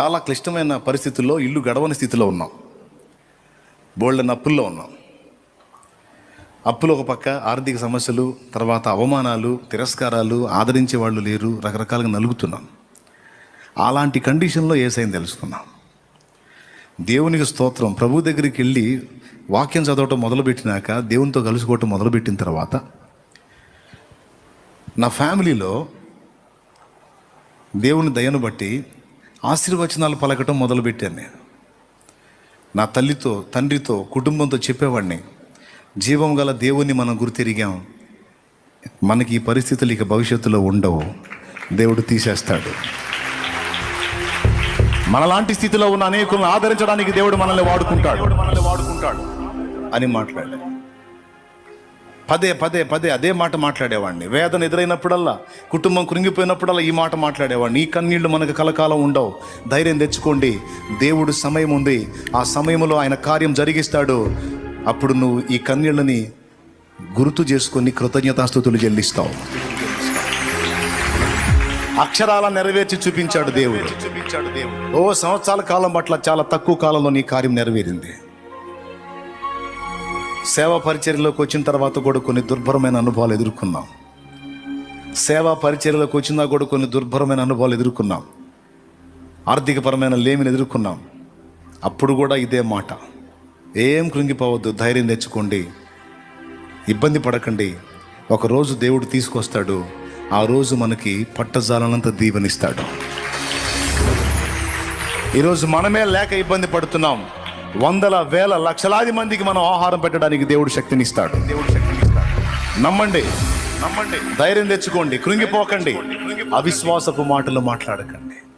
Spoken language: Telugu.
చాలా క్లిష్టమైన పరిస్థితుల్లో ఇల్లు గడవని స్థితిలో ఉన్నాం. బోల్డన్ అప్పుల్లో ఉన్నాం. అప్పులు ఒక పక్క ఆర్థిక సమస్యలు తర్వాత అవమానాలు తిరస్కారాలు ఆదరించే వాళ్ళు లేరు రకరకాలుగా నలుగుతున్నాం. అలాంటి కండిషన్లో ఏసైని తెలుసుకున్నాం. దేవునికి స్తోత్రం ప్రభు దగ్గరికి వెళ్ళి వాక్యం చదవటం మొదలుపెట్టినాక దేవునితో కలుసుకోవటం మొదలుపెట్టిన తర్వాత నా ఫ్యామిలీలో దేవుని దయను బట్టి ఆశీర్వచనాలు పలకటం మొదలుపెట్టాను నేను. నా తల్లితో తండ్రితో కుటుంబంతో చెప్పేవాడిని. జీవం గల దేవుణ్ణి మనం గుర్తిరిగాం. మనకి ఈ పరిస్థితులు ఇక భవిష్యత్తులో ఉండవు. దేవుడు తీసేస్తాడు. మనలాంటి స్థితిలో ఉన్న అనేకులను ఆదరించడానికి దేవుడు మనల్ని వాడుకుంటాడు. మనల్ని వాడుకుంటాడు అని మాట్లాడాడు పదే పదే పదే అదే మాట మాట్లాడేవాడిని. వేదన ఎదురైనప్పుడల్లా కుటుంబం కృంగిపోయినప్పుడల్లా ఈ మాట మాట్లాడేవాడిని. ఈ కన్నీళ్ళు మనకు కలకాలం ఉండవు. ధైర్యం తెచ్చుకోండి. దేవుడు సమయం ఉంది. ఆ సమయంలో ఆయన కార్యం జరిగిస్తాడు. అప్పుడు నువ్వు ఈ కన్నీళ్ళని గుర్తు చేసుకొని కృతజ్ఞతాస్థుతులు చెల్లిస్తావు. అక్షరాల నెరవేర్చి చూపించాడు దేవుడు. చూపించాడు దేవుడు. ఓ సంవత్సరాల కాలం పట్ల చాలా తక్కువ కాలంలో నీ కార్యం నెరవేరింది. సేవా పరిచర్యలోకి వచ్చిన తర్వాత కూడా కొన్ని దుర్భరమైన అనుభవాలు ఎదుర్కొన్నాం. సేవా పరిచర్యలోకి వచ్చినా కూడా కొన్ని దుర్భరమైన అనుభవాలు ఎదుర్కొన్నాం. ఆర్థికపరమైన లేమిని ఎదుర్కొన్నాం. అప్పుడు కూడా ఇదే మాట. ఏం కృంగిపోవద్దు ధైర్యం తెచ్చుకోండి. ఇబ్బంది పడకండి. ఒకరోజు దేవుడు తీసుకొస్తాడు. ఆ రోజు మనకి పట్టజాలనంత దీవెనిస్తాడు. ఈరోజు మనమే లేక ఇబ్బంది పడుతున్నాం. వందల వేల లక్షలాది మందికి మనం ఆహారం పెట్టడానికి దేవుడు శక్తినిస్తాడు. దేవుడు శక్తినిస్తాడు నమ్మండి నమ్మండి ధైర్యం తెచ్చుకోండి కృంగిపోకండి అవిశ్వాసపు మాటలు మాట్లాడకండి.